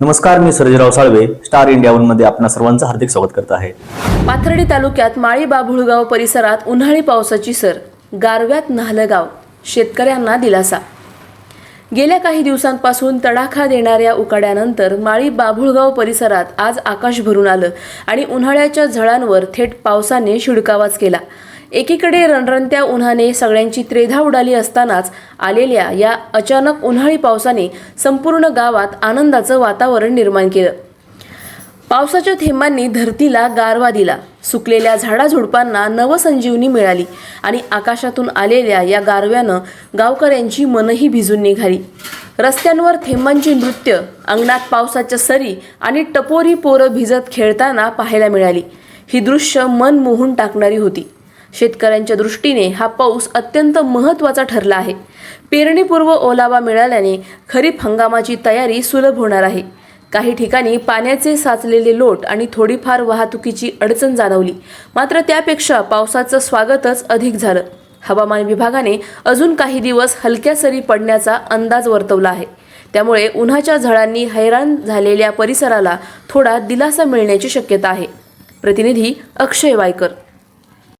नमस्कार मी Sarjerao Salve star India वनमध्ये आपणा सर्वांचं हार्दिक स्वागत करत आहे. पाथर्डी तालुक्यात माळी बाभुळगाव परिसरात उन्हाळी पावसाची सर गारव्यात नाहलगाव शेतकऱ्यांना दिलासा. गेल्या काही दिवसांपासून तडाखा देणाऱ्या उकाड्यानंतर माळी बाभुळगाव परिसरात आज आकाश भरून आलं आणि उन्हाळ्याच्या झळांवर थेट पावसाने शिडकावाच केला. एकीकडे रणरणत्या उन्हाने सगळ्यांची त्रेधा उडाली असतानाच आलेल्या या अचानक उन्हाळी पावसाने संपूर्ण गावात आनंदाचं वातावरण निर्माण केलं. पावसाच्या थेंबांनी धरतीला गारवा दिला. सुकलेल्या झाडाझुडपांना नवसंजीवनी मिळाली आणि आकाशातून आलेल्या या गारव्यानं गावकऱ्यांची मनही भिजून निघाली. रस्त्यांवर थेंबांची नृत्य अंगणात पावसाच्या सरी आणि टपोरी पोरं भिजत खेळताना पाहायला मिळाली. ही दृश्य मन मोहून टाकणारी होती. शेतकऱ्यांच्या दृष्टीने हा पाऊस अत्यंत महत्त्वाचा ठरला आहे. पेरणीपूर्व ओलावा मिळाल्याने खरीप हंगामाची तयारी सुलभ होणार आहे. काही ठिकाणी पाण्याचे साचलेले लोट आणि थोडीफार वाहतुकीची अडचण जाणवली. मात्र त्यापेक्षा पावसाचं स्वागतच अधिक झालं. हवामान विभागाने अजून काही दिवस हलक्या सरी पडण्याचा अंदाज वर्तवला आहे. त्यामुळे उन्हाच्या झळांनी हैराण झालेल्या परिसराला थोडा दिलासा मिळण्याची शक्यता आहे. प्रतिनिधी अक्षय वायकर.